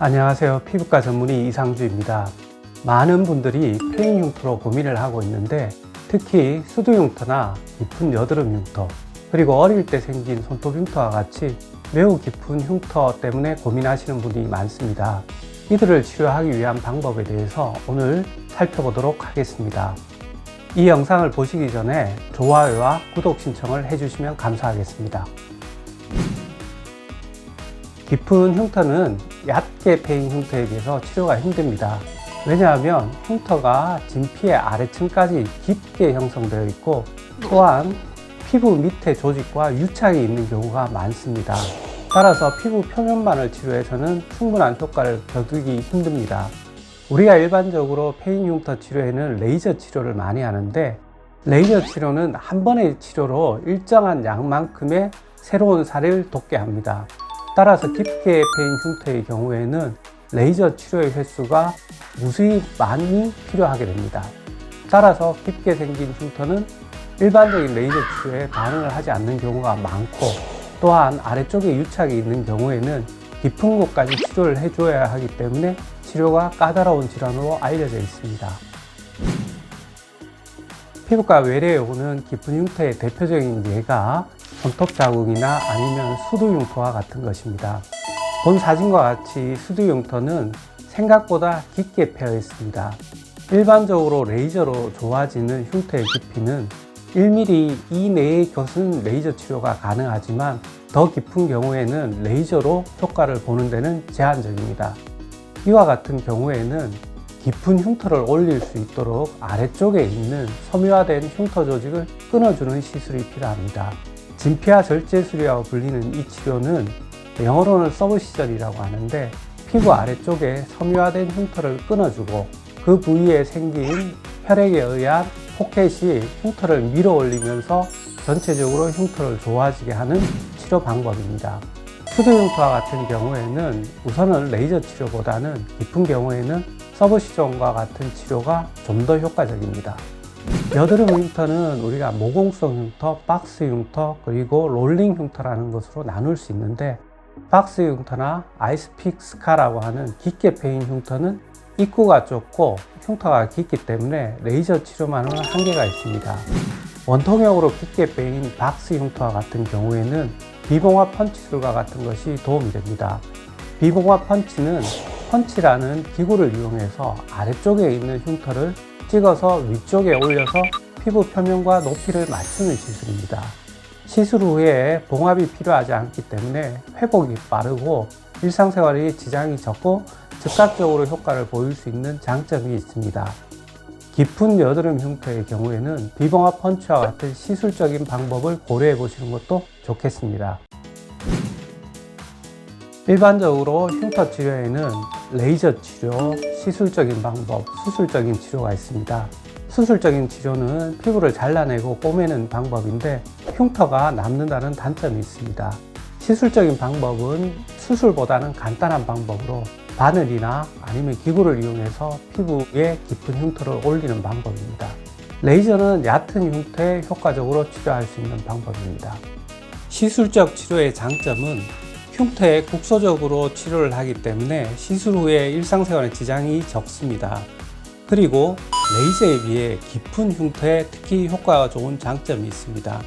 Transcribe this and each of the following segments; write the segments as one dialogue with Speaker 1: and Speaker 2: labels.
Speaker 1: 안녕하세요. 피부과 전문의 이상주입니다. 많은 분들이 페인 흉터로 고민을 하고 있는데 특히 수두 흉터나 깊은 여드름 흉터 그리고 어릴 때 생긴 손톱 흉터와 같이 매우 깊은 흉터 때문에 고민하시는 분이 많습니다. 이들을 치료하기 위한 방법에 대해서 오늘 살펴보도록 하겠습니다. 이 영상을 보시기 전에 좋아요와 구독 신청을 해주시면 감사하겠습니다. 깊은 흉터는 얕게 패인 흉터에 비해서 치료가 힘듭니다. 왜냐하면 흉터가 진피의 아래층까지 깊게 형성되어 있고 또한 피부 밑에 조직과 유착이 있는 경우가 많습니다. 따라서 피부 표면만을 치료해서는 충분한 효과를 거두기 힘듭니다. 우리가 일반적으로 페인 흉터 치료에는 레이저 치료를 많이 하는데 레이저 치료는 한 번의 치료로 일정한 양만큼의 새로운 살을 돋게 합니다. 따라서 깊게 패인 흉터의 경우에는 레이저 치료의 횟수가 무수히 많이 필요하게 됩니다. 따라서 깊게 생긴 흉터는 일반적인 레이저 치료에 반응을 하지 않는 경우가 많고 또한 아래쪽에 유착이 있는 경우에는 깊은 곳까지 치료를 해줘야 하기 때문에 치료가 까다로운 질환으로 알려져 있습니다. 피부과 외래에 오는 깊은 흉터의 대표적인 예가 손톱 자국이나 아니면 수두 흉터와 같은 것입니다. 본 사진과 같이 수두 흉터는 생각보다 깊게 패여 있습니다. 일반적으로 레이저로 좋아지는 흉터의 깊이는 1mm 이내의 것은 레이저 치료가 가능하지만 더 깊은 경우에는 레이저로 효과를 보는 데는 제한적입니다. 이와 같은 경우에는 깊은 흉터를 올릴 수 있도록 아래쪽에 있는 섬유화된 흉터 조직을 끊어주는 시술이 필요합니다. 진피화 절제술이라고 불리는 이 치료는 영어로는 서브시전이라고 하는데 피부 아래쪽에 섬유화된 흉터를 끊어주고 그 부위에 생긴 혈액에 의한 포켓이 흉터를 밀어 올리면서 전체적으로 흉터를 좋아지게 하는 치료 방법입니다. 수두 흉터와 같은 경우에는 우선은 레이저 치료보다는 깊은 경우에는 서브시전과 같은 치료가 좀 더 효과적입니다. 여드름 흉터는 우리가 모공성 흉터, 박스 흉터, 그리고 롤링 흉터라는 것으로 나눌 수 있는데 박스 흉터나 아이스픽 스카라고 하는 깊게 패인 흉터는 입구가 좁고 흉터가 깊기 때문에 레이저 치료만은 한계가 있습니다. 원통형으로 깊게 빼인 박스 흉터와 같은 경우에는 비봉화 펀치술과 같은 것이 도움이 됩니다. 비봉화 펀치는 펀치라는 기구를 이용해서 아래쪽에 있는 흉터를 찍어서 위쪽에 올려서 피부 표면과 높이를 맞추는 시술입니다. 시술 후에 봉합이 필요하지 않기 때문에 회복이 빠르고 일상생활에 지장이 적고 즉각적으로 효과를 보일 수 있는 장점이 있습니다. 깊은 여드름 흉터의 경우에는 비봉합 펀치와 같은 시술적인 방법을 고려해 보시는 것도 좋겠습니다. 일반적으로 흉터 치료에는 레이저 치료, 시술적인 방법, 수술적인 치료가 있습니다. 수술적인 치료는 피부를 잘라내고 꼬매는 방법인데 흉터가 남는다는 단점이 있습니다. 시술적인 방법은 수술보다는 간단한 방법으로 바늘이나 아니면 기구를 이용해서 피부에 깊은 흉터를 올리는 방법입니다. 레이저는 얕은 흉터에 효과적으로 치료할 수 있는 방법입니다. 시술적 치료의 장점은 흉터에 국소적으로 치료를 하기 때문에 시술 후에 일상생활에 지장이 적습니다. 그리고 레이저에 비해 깊은 흉터에 특히 효과가 좋은 장점이 있습니다.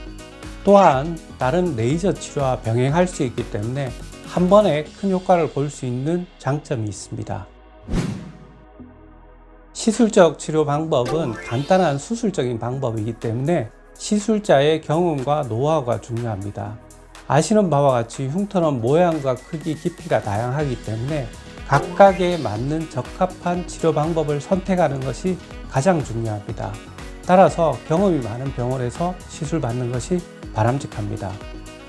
Speaker 1: 또한 다른 레이저 치료와 병행할 수 있기 때문에 한 번에 큰 효과를 볼 수 있는 장점이 있습니다. 시술적 치료 방법은 간단한 수술적인 방법이기 때문에 시술자의 경험과 노하우가 중요합니다. 아시는 바와 같이 흉터는 모양과 크기, 깊이가 다양하기 때문에 각각에 맞는 적합한 치료 방법을 선택하는 것이 가장 중요합니다. 따라서 경험이 많은 병원에서 시술 받는 것이 바람직합니다.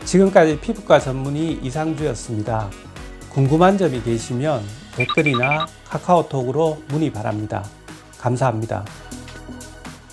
Speaker 1: 지금까지 피부과 전문의 이상주였습니다. 궁금한 점이 계시면 댓글이나 카카오톡으로 문의 바랍니다. 감사합니다.